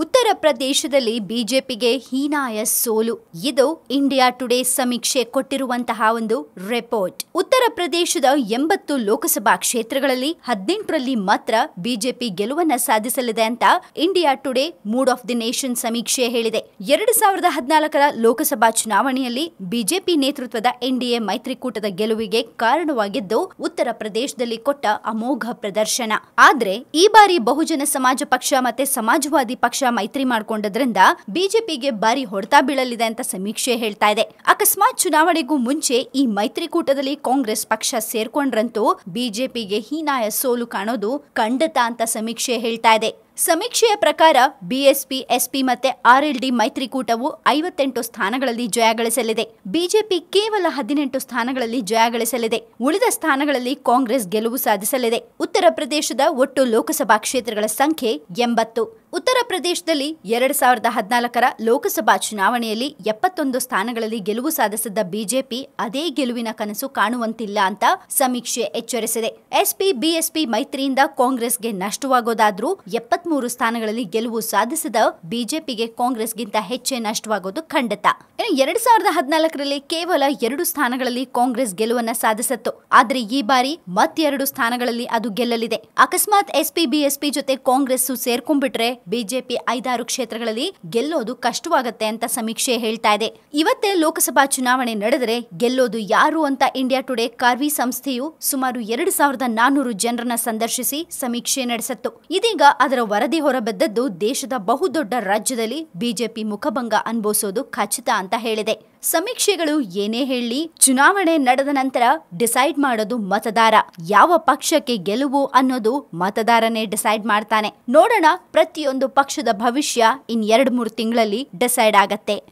ಉತ್ತರ ಪ್ರದೇಶದಲ್ಲಿ ಬಿಜೆಪಿಗೆ ಹೀನಾಯ ಸೋಲು. ಇದು ಇಂಡಿಯಾ ಟುಡೇ ಸಮೀಕ್ಷೆ ಕೊಟ್ಟಿರುವಂತಹ ಒಂದು ರಿಪೋರ್ಟ್. ಉತ್ತರ ಪ್ರದೇಶದ ಎಂಬತ್ತು ಲೋಕಸಭಾ ಕ್ಷೇತ್ರಗಳಲ್ಲಿ ಹದಿನೆಂಟರಲ್ಲಿ ಮಾತ್ರ ಬಿಜೆಪಿ ಗೆಲುವನ್ನ ಸಾಧಿಸಲಿದೆ ಅಂತ India Today mood of the nation ಸಮೀಕ್ಷೆ ಹೇಳಿದೆ. ಎರಡು ಸಾವಿರದ ಹದಿನಾಲ್ಕರ ಲೋಕಸಭಾ ಚುನಾವಣೆಯಲ್ಲಿ ಬಿಜೆಪಿ ನೇತೃತ್ವದ ಎನ್ಡಿಎ ಮೈತ್ರಿಕೂಟದ ಗೆಲುವಿಗೆ ಕಾರಣವಾಗಿದ್ದು ಉತ್ತರ ಪ್ರದೇಶದಲ್ಲಿ ಕೊಟ್ಟ ಅಮೋಘ ಪ್ರದರ್ಶನ. ಆದ್ರೆ ಈ ಬಾರಿ ಬಹುಜನ ಸಮಾಜ ಪಕ್ಷ ಮತ್ತೆ ಸಮಾಜವಾದಿ ಪಕ್ಷ ಮೈತ್ರಿ ಮಾಡ್ಕೊಂಡದ್ರಿಂದ ಬಿಜೆಪಿಗೆ ಬಾರಿ ಹೊಡೆತ ಬೀಳಲಿದೆ ಅಂತ ಸಮೀಕ್ಷೆ ಹೇಳ್ತಾ ಇದೆ. ಅಕಸ್ಮಾತ್ ಚುನಾವಣೆಗೂ ಮುಂಚೆ ಈ ಮೈತ್ರಿಕೂಟದಲ್ಲಿ ಕಾಂಗ್ರೆಸ್ ಪಕ್ಷ ಸೇರ್ಕೊಂಡ್ರಂತೂ ಬಿಜೆಪಿಗೆ ಹೀನಾಯ ಸೋಲು ಕಾಣೋದು ಖಂಡಿತ ಅಂತ ಸಮೀಕ್ಷೆ ಹೇಳ್ತಾ ಇದೆ. ಸಮೀಕ್ಷೆಯ ಪ್ರಕಾರ ಬಿಎಸ್ಪಿ, ಎಸ್ಪಿ ಮತ್ತೆ ಆರ್ಎಲ್ಡಿ ಮೈತ್ರಿಕೂಟವು ಐವತ್ತೆಂಟು ಸ್ಥಾನಗಳಲ್ಲಿ ಜಯಗಳಿಸಲಿದೆ ಬಿಜೆಪಿ ಕೇವಲ ಹದಿನೆಂಟು ಸ್ಥಾನಗಳಲ್ಲಿ ಜಯಗಳಿಸಲಿದೆ ಉಳಿದ ಸ್ಥಾನಗಳಲ್ಲಿ ಕಾಂಗ್ರೆಸ್ ಗೆಲುವು ಸಾಧಿಸಲಿದೆ. ಉತ್ತರ ಪ್ರದೇಶದ ಒಟ್ಟು ಲೋಕಸಭಾ ಕ್ಷೇತ್ರಗಳ ಸಂಖ್ಯೆ ಎಂಬತ್ತು. ಉತ್ತರ ಪ್ರದೇಶದಲ್ಲಿ ಎರಡ್ ಸಾವಿರದ ಹದಿನಾಲ್ಕರ ಲೋಕಸಭಾ ಚುನಾವಣೆಯಲ್ಲಿ ಎಪ್ಪತ್ತೊಂದು ಸ್ಥಾನಗಳಲ್ಲಿ ಗೆಲುವು ಸಾಧಿಸಿದ್ದ ಬಿಜೆಪಿ ಅದೇ ಗೆಲುವಿನ ಕನಸು ಕಾಣುವಂತಿಲ್ಲ ಅಂತ ಸಮೀಕ್ಷೆ ಎಚ್ಚರಿಸಿದೆ. ಎಸ್ಪಿ, ಬಿಎಸ್ಪಿ ಮೈತ್ರಿಯಿಂದ ಕಾಂಗ್ರೆಸ್ಗೆ ನಷ್ಟವಾಗೋದಾದ್ರೂ ಎಪ್ಪತ್ಮೂರು ಸ್ಥಾನಗಳಲ್ಲಿ ಗೆಲುವು ಸಾಧಿಸಿದ ಬಿಜೆಪಿಗೆ ಕಾಂಗ್ರೆಸ್ಗಿಂತ ಹೆಚ್ಚೇ ನಷ್ಟವಾಗೋದು ಖಂಡಿತ. ಇನ್ನು ಎರಡ್ ಸಾವಿರದ ಹದಿನಾಲ್ಕರಲ್ಲಿ ಕೇವಲ ಎರಡು ಸ್ಥಾನಗಳಲ್ಲಿ ಕಾಂಗ್ರೆಸ್ ಗೆಲುವನ್ನ ಸಾಧಿಸಿತ್ತು. ಆದ್ರೆ ಈ ಬಾರಿ ಮತ್ತೆರಡು ಸ್ಥಾನಗಳಲ್ಲಿ ಅದು ಗೆಲ್ಲಲಿದೆ. ಅಕಸ್ಮಾತ್ ಎಸ್ಪಿ, ಬಿಎಸ್ಪಿ ಜೊತೆ ಕಾಂಗ್ರೆಸ್ ಸೇರ್ಕೊಂಡ್ಬಿಟ್ರೆ ಬಿಜೆಪಿ ಐದಾರು ಕ್ಷೇತ್ರಗಳಲ್ಲಿ ಗೆಲ್ಲೋದು ಕಷ್ಟವಾಗತ್ತೆ ಅಂತ ಸಮೀಕ್ಷೆ ಹೇಳ್ತಾ ಇದೆ. ಇವತ್ತೇ ಲೋಕಸಭಾ ಚುನಾವಣೆ ನಡೆದರೆ ಗೆಲ್ಲೋದು ಯಾರು ಅಂತ ಇಂಡಿಯಾ ಟುಡೇ ಕಾರ್ವಿ ಸಂಸ್ಥೆಯು ಸುಮಾರು ಎರಡು ಸಾವಿರದ ನಾನ್ನೂರು ಜನರನ್ನ ಸಂದರ್ಶಿಸಿ ಸಮೀಕ್ಷೆ ನಡೆಸಿತ್ತು. ಇದೀಗ ಅದರ ವರದಿ ಹೊರಬಿದ್ದದ್ದು ದೇಶದ ಬಹುದೊಡ್ಡ ರಾಜ್ಯದಲ್ಲಿ ಬಿಜೆಪಿ ಮುಖಭಂಗ ಅನುಭವಿಸೋದು ಖಚಿತ ಅಂತ ಹೇಳಿದೆ. ಸಮೀಕ್ಷೆಗಳು ಏನೇ ಹೇಳಿ, ಚುನಾವಣೆ ನಡೆದ ನಂತರ ಡಿಸೈಡ್ ಮಾಡೋದು ಮತದಾರ. ಯಾವ ಪಕ್ಷಕ್ಕೆ ಗೆಲುವು ಅನ್ನೋದು ಮತದಾರನೇ ಡಿಸೈಡ್ ಮಾಡ್ತಾನೆ. ನೋಡೋಣ, ಪ್ರತಿಯೊಂದು ಪಕ್ಷದ ಭವಿಷ್ಯ ಇನ್ ಎರಡ್ ಮೂರು ತಿಂಗಳಲ್ಲಿ ಡಿಸೈಡ್ ಆಗತ್ತೆ.